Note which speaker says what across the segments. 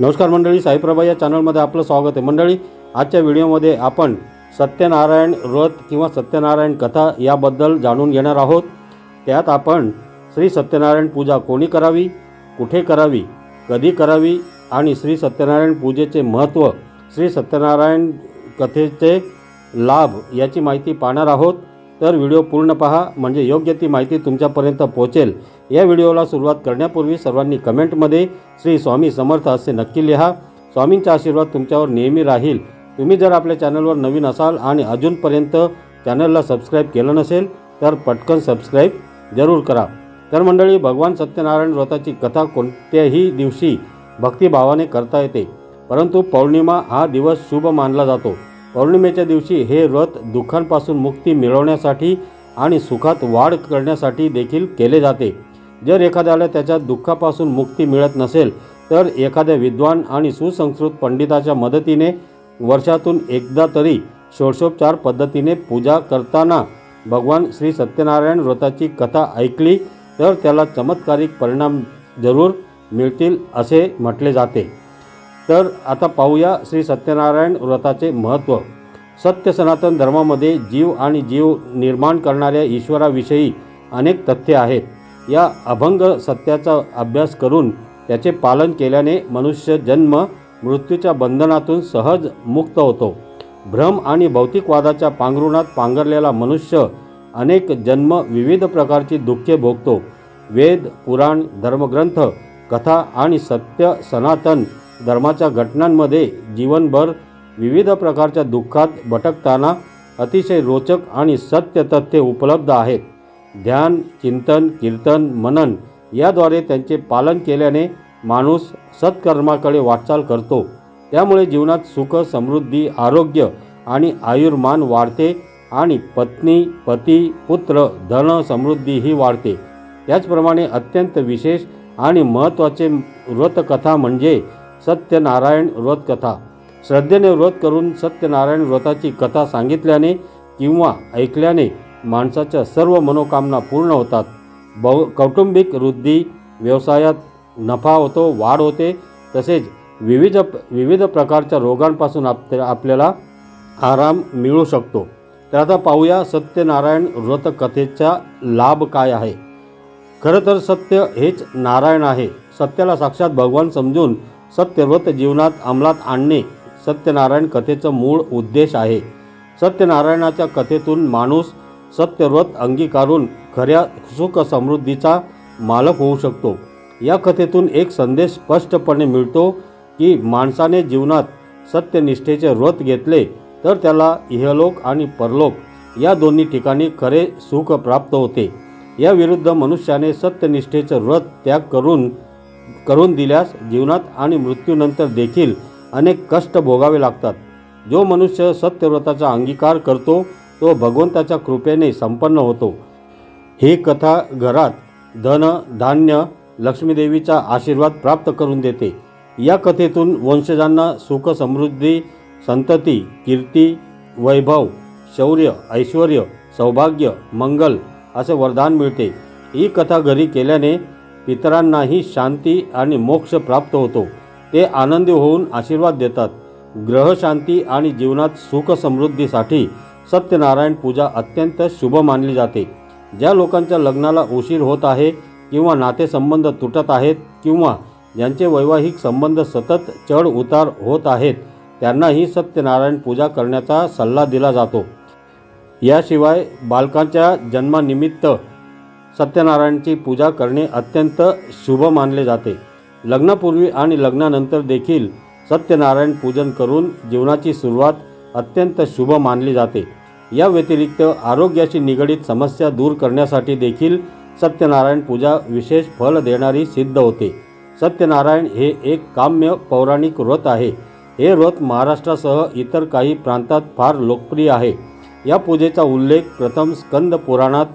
Speaker 1: नमस्कार मंडळी साईप्रभा या चॅनलमध्ये आपलं स्वागत आहे. मंडळी आजच्या व्हिडिओमध्ये आपण सत्यनारायण व्रत किंवा सत्यनारायण कथा याबद्दल जाणून घेणार आहोत. त्यात आपण श्री सत्यनारायण पूजा कोणी करावी कुठे करावी कधी करावी आणि श्री सत्यनारायण पूजेचे महत्त्व श्री सत्यनारायण कथेचे लाभ याची माहिती पाहणार आहोत. तर व्हिडिओ पूर्ण पहा म्हणजे योग्य ती माहिती तुमच्यापर्यंत पोहोचेल. या व्हिडिओला सुरुवात करण्यापूर्वी सर्वांनी कमेंटमध्ये श्री स्वामी समर्थ असे नक्की लिहा. स्वामींचा आशीर्वाद तुमच्यावर नेहमी राहील. तुम्ही जर आपल्या चॅनलवर नवीन असाल आणि अजूनपर्यंत चॅनलला सबस्क्राईब केलं नसेल तर पटकन सबस्क्राईब जरूर करा. तर मंडळी भगवान सत्यनारायण व्रताची कथा कोणत्याही दिवशी भक्तिभावाने करता येते. परंतु पौर्णिमा हा दिवस शुभ मानला जातो. पौर्णिमेच्या दिवशी हे व्रत दुःखांपासून मुक्ती मिळवण्यासाठी आणि सुखात वाढ करण्यासाठी देखील केले जाते. जर एखाद्याला त्याच्या दुःखापासून मुक्ती मिळत नसेल तर एखाद्या विद्वान आणि सुसंस्कृत पंडिताच्या मदतीने वर्षातून एकदा तरी षोडशोपचार पद्धतीने पूजा करताना भगवान श्री सत्यनारायण व्रताची कथा ऐकली तर त्याला चमत्कारिक परिणाम जरूर मिळतील असे म्हटले जाते. तर आता पाहूया श्री सत्यनारायण व्रताचे महत्त्व. सत्य सनातन धर्मामध्ये जीव आणि जीव निर्माण करणाऱ्या ईश्वराविषयी अनेक तथ्ये आहेत. या अभंग सत्याचा अभ्यास करून त्याचे पालन केल्याने मनुष्य जन्म मृत्यूच्या बंधनातून सहज मुक्त होतो. भ्रम आणि भौतिकवादाच्या पांघरुणात पांघरलेला मनुष्य अनेक जन्म विविध प्रकारची दुःखे भोगतो. वेद पुराण धर्मग्रंथ कथा आणि सत्य सनातन धर्माच्या घटनांमध्ये जीवनभर विविध प्रकारच्या दुःखात भटकताना अतिशय रोचक आणि सत्य तथ्ये उपलब्ध आहेत. ध्यान चिंतन कीर्तन मनन याद्वारे त्यांचे पालन केल्याने माणूस सत्कर्माकडे वाटचाल करतो. त्यामुळे जीवनात सुख समृद्धी आरोग्य आणि आयुर्मान वाढते आणि पत्नी पती पुत्र धन समृद्धी ही वाढते. त्याचप्रमाणे अत्यंत विशेष आणि महत्त्वाचे व्रतकथा म्हणजे सत्यनारायण व्रतकथा. श्रद्धेने व्रत करून सत्यनारायण व्रताची कथा सांगितल्याने किंवा ऐकल्याने माणसाच्या सर्व मनोकामना पूर्ण होतात. बहु कौटुंबिक वृद्धी व्यवसायात नफा होतो वाढ होते तसेच विविध विविध प्रकारच्या रोगांपासून आप आपल्याला आराम मिळू शकतो. तर आता पाहूया सत्यनारायण व्रतकथेचा लाभ काय आहे. खरं तर सत्य हेच नारायण आहे. सत्याला साक्षात भगवान समजून सत्यव्रत जीवनात अंमलात आणणे सत्यनारायण कथेचं मूळ उद्देश आहे. सत्यनारायणाच्या कथेतून माणूस सत्यव्रत अंगीकारून खऱ्या सुख समृद्धीचा मालक होऊ शकतो. या कथेतून एक संदेश स्पष्टपणे मिळतो की माणसाने जीवनात सत्यनिष्ठेचे व्रत घेतले तर त्याला इहलोक आणि परलोक या दोन्ही ठिकाणी खरे सुख प्राप्त होते. या विरुद्ध मनुष्याने सत्यनिष्ठेचं व्रत त्याग करून करून दिल्यास जीवनात आणि मृत्यूनंतर देखील अनेक कष्ट भोगावे लागतात. जो मनुष्य सत्यव्रताचा अंगीकार करतो तो भगवंताच्या कृपेने संपन्न होतो. ही कथा घरात धन धान्य लक्ष्मीदेवीचा आशीर्वाद प्राप्त करून देते. या कथेतून वंशजांना सुख समृद्धी संतती कीर्ती वैभव शौर्य ऐश्वर सौभाग्य मंगल असे वरदान मिळते. ही कथा घरी केल्याने पितरांनाही शांती आणि मोक्ष प्राप्त होतो. ते आनंदी होऊन आशीर्वाद देतात. ग्रहशांती आणि जीवनात सुख समृद्धीसाठी सत्यनारायण पूजा अत्यंत शुभ मानली जाते. ज्या लोकांच्या लग्नाला उशीर होत आहे किंवा नातेसंबंध तुटत आहेत किंवा ज्यांचे वैवाहिक संबंध सतत चढ उतार होत आहेत त्यांनाही सत्यनारायण पूजा करण्याचा सल्ला दिला जातो. याशिवाय बालकांच्या जन्मानिमित्त सत्यनारायणची पूजा करणे अत्यंत शुभ मानले जाते. लग्नापूर्वी आणि लग्नानंतर देखील सत्यनारायण पूजन करून जीवनाची सुरुवात अत्यंत शुभ मानली जाते. या व्यतिरिक्त आरोग्याशी निगडीत समस्या दूर करण्यासाठी देखील सत्यनारायण पूजा विशेष फल देणारी सिद्ध होते. सत्यनारायण हे एक काम्य पौराणिक व्रत आहे. हे व्रत महाराष्ट्रासह इतर काही प्रांतात फार लोकप्रिय आहे. या पूजेचा उल्लेख प्रथम स्कंद पुराणात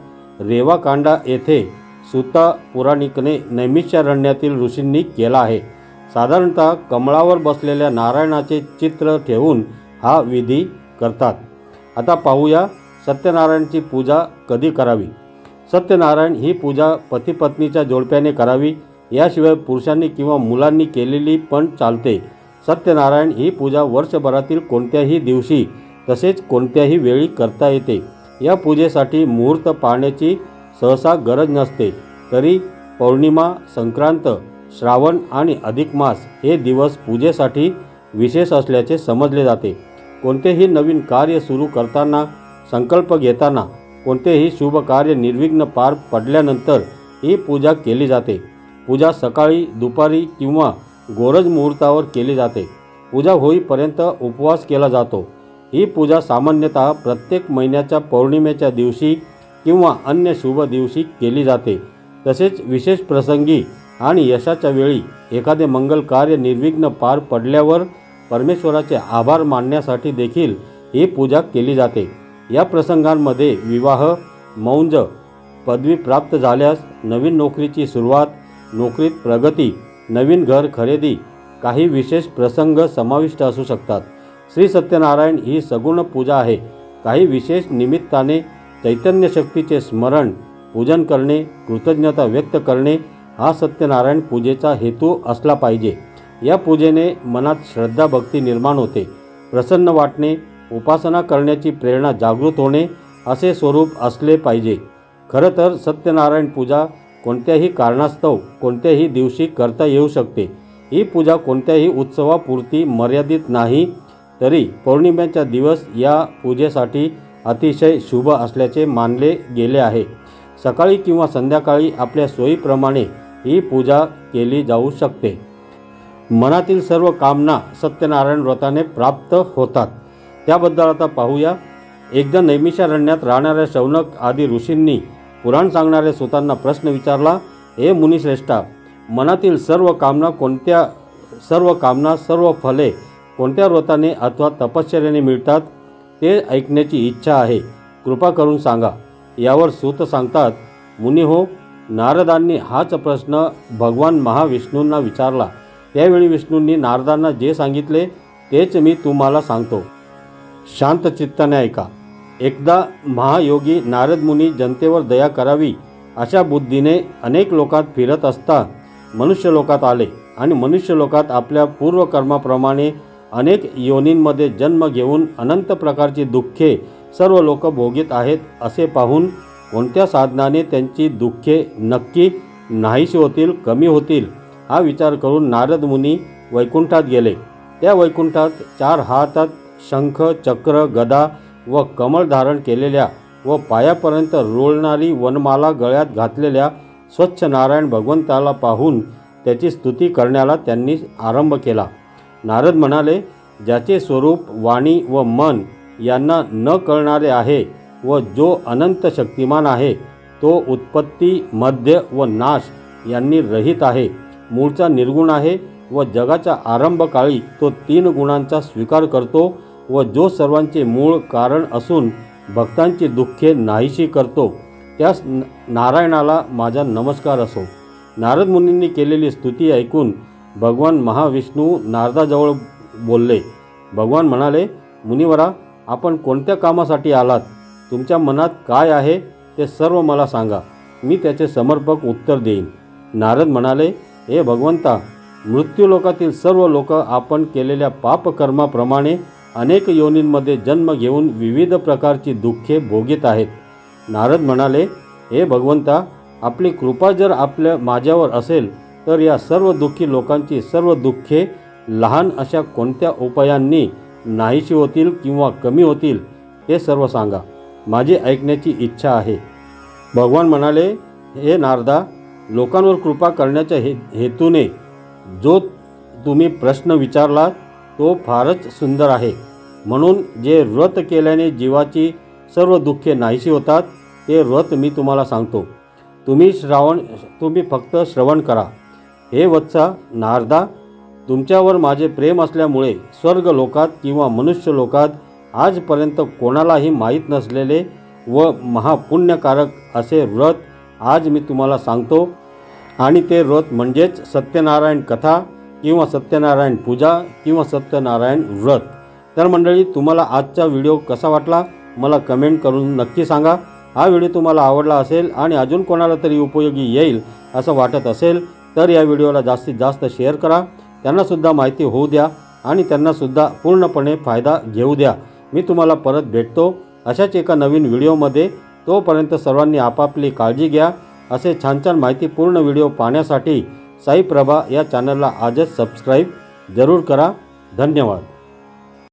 Speaker 1: रेवाकांडा येथे सुता पुराणिकने नैमिषारण्यातील ऋषींनी केला आहे. साधारणतः कमळावर बसलेल्या नारायणाचे चित्र ठेवून हा विधी करतात. आता पाहूया सत्यनारायणची पूजा कधी करावी? सत्यनारायण ही पूजा पतीपत्नीच्या जोडप्याने करावी याशिवाय पुरुषांनी किंवा मुलांनी केलेली पण चालते. सत्यनारायण ही पूजा वर्षभरातील कोणत्याही दिवशी तसेच कोणत्याही वेळी करता येते. या पूजेसाठी मुहूर्त पाहण्याची सहसा गरज नसते. तरी पौर्णिमा संक्रांत श्रावण आणि अधिक मास हे दिवस पूजेसाठी विशेष असल्याचे समजले जाते. कोणतेही नवीन कार्य सुरू करताना संकल्प घेताना कोणतेही शुभ कार्य निर्विघ्न पार पडल्यानंतर ही पूजा केली जाते. पूजा सकाळी दुपारी किंवा गोरज मुहूर्तावर केली जाते. पूजा होईपर्यंत उपवास केला जातो. ही पूजा सामान्यतः प्रत्येक महिन्याच्या पौर्णिमेच्या दिवशी किंवा अन्य शुभ दिवशी केली जाते. तसेच विशेष प्रसंगी आणि यशाच्या वेळी एखादे मंगल कार्य निर्विघ्न पार पडल्यावर परमेश्वराचे आभार मानण्यासाठी देखील ही पूजा केली जाते. या प्रसंगांमध्ये विवाह मौंज पदवी प्राप्त झाल्यास नवीन नोकरीची सुरुवात नोकरीत प्रगती नवीन घर खरेदी काही विशेष प्रसंग समाविष्ट असू शकतात. श्री सत्यनारायण ही सगुण पूजा आहे. काही विशेष निमित्ताने चैतन्य शक्तीचे स्मरण पूजन करणे कृतज्ञता व्यक्त करणे हा सत्यनारायण पूजेचा हेतू असला पाहिजे. या पूजेने मनात श्रद्धा भक्ती निर्माण होते. प्रसन्न वाटणे उपासना करण्याची प्रेरणा जागृत होणे असे स्वरूप असले पाहिजे. खरं तर सत्यनारायण पूजा कोणत्याही कारणास्तव कोणत्याही दिवशी करता येऊ शकते. ही पूजा कोणत्याही उत्सवापुरती मर्यादित नाही तरी पौर्णिमेचा दिवस या पूजेसाठी अतिशय शुभ असल्याचे मानले गेले आहे. सकाळी किंवा संध्याकाळी आपल्या सोयीप्रमाणे ही पूजा केली जाऊ शकते. मनातील सर्व कामना सत्यनारायण व्रताने प्राप्त होतात. त्याबद्दल आता पाहूया. एकदा नैमिषारण्यात राहणाऱ्या शौनक आदी ऋषींनी पुराण सांगणाऱ्या सुतांना प्रश्न विचारला हे मुनिश्रेष्ठा मनातील सर्व कामना कोणत्या सर्व कामना सर्व फले कोणत्या व्रताने अथवा तपश्चर्याने मिळतात? ते ऐकण्याची इच्छा आहे. कृपा करून सांगा. यावर सूत सांगतात मुनी हो नारदांनी हाच प्रश्न भगवान महाविष्णूंना विचारला. त्यावेळी विष्णूंनी नारदांना जे सांगितले तेच मी तुम्हाला सांगतो. शांत चित्ताने ऐका. एकदा महायोगी नारद मुनी जनतेवर दया करावी अशा बुद्धीने अनेक लोकात फिरत असता मनुष्य लोकात आले आणि मनुष्य लोकात आपल्या पूर्वकर्माप्रमाणे अनेक योनींमध्ये जन्म घेऊन अनंत प्रकारची दुःखे सर्व लोक भोगीत आहेत असे पाहून कोणत्या साधनाने त्यांची दुःखे नक्की नाहीशी होतील कमी होतील? हा विचार करून नारद मुनी वैकुंठात गेले. त्या वैकुंठात चार हातात शंख चक्र गदा व कमळ धारण केलेल्या व पायापर्यंत रोळणारी वनमाला गळ्यात घातलेल्या स्वच्छ नारायण भगवंताला पाहून त्याची स्तुती करण्याला त्यांनी आरंभ केला. नारद म्हणाले ज्याचे स्वरूप वाणी व मन यांना न कळणारे आहे व जो अनंत शक्तिमान आहे तो उत्पत्ती मध्य व नाश यांनी रहित आहे. मूळचा निर्गुण आहे व जगाच्या आरंभकाळी तो तीन गुणांचा स्वीकार करतो व जो सर्वांचे मूळ कारण असून भक्तांची दुःखे नाहीशी करतो त्यास न- नारायणाला माझा नमस्कार असो. नारद मुनींनी केलेली स्तुती ऐकून भगवान महाविष्णू नारदाजवळ बोलले. भगवान म्हणाले मुनिवरा आपण कोणत्या कामासाठी आलात? तुमच्या मनात काय आहे ते सर्व मला सांगा. मी त्याचे समर्पक उत्तर देईन. नारद म्हणाले हे भगवंता मृत्यूलोकातील सर्व लोक आपण केलेल्या पापकर्माप्रमाणे अनेक योनींमध्ये जन्म घेऊन विविध प्रकारची दुःखे भोगीत आहेत. नारद म्हणाले हे भगवंता आपली कृपा जर आपल्या माझ्यावर असेल तर या सर्व दुःखी लोकांची सर्व दुःखे लहान अशा कोणत्या उपायांनी नाहीशी होतील किंवा कमी होतील हे सर्व सांगा. माझी ऐकण्याची इच्छा आहे. भगवान म्हणाले हे नारदा लोकांवर कृपा करण्याच्या हे हेतूने जो तुम्ही प्रश्न विचारला तो फारच सुंदर आहे. म्हणून जे व्रत केल्याने जीवाची सर्व दुःखे नाहीशी होतात ते व्रत मी तुम्हाला सांगतो. तुम्ही श्रावण तुम्ही फक्त श्रवण करा. हे वत्सा नारदा तुमच्यावर माझे प्रेम असल्यामुळे स्वर्ग लोकात किंवा मनुष्य लोकात आजपर्यंत कोणालाही माहीत नसलेले व महापुण्यकारक असे व्रत आज मी तुम्हाला सांगतो आणि ते व्रत म्हणजेच सत्यनारायण कथा किंवा सत्यनारायण पूजा किंवा सत्यनारायण व्रत. तर मंडळी तुम्हाला आजचा व्हिडिओ कसा वाटला मला कमेंट करून नक्की सांगा. हा व्हिडिओ तुम्हाला आवडला असेल आणि अजून कोणाला तरी उपयोगी येईल असं वाटत असेल तर या व्हिडिओला जास्तीत जास्त शेअर करा. त्यांनासुद्धा माहिती होऊ द्या आणि त्यांनासुद्धा पूर्णपणे फायदा घेऊ द्या. मी तुम्हाला परत भेटतो अशाच एका नवीन व्हिडिओमध्ये. तोपर्यंत सर्वांनी आपापली काळजी घ्या. असे छान छान माहितीपूर्ण व्हिडिओ पाहण्यासाठी साई प्रभा या चॅनलला आजच सबस्क्राईब जरूर करा. धन्यवाद.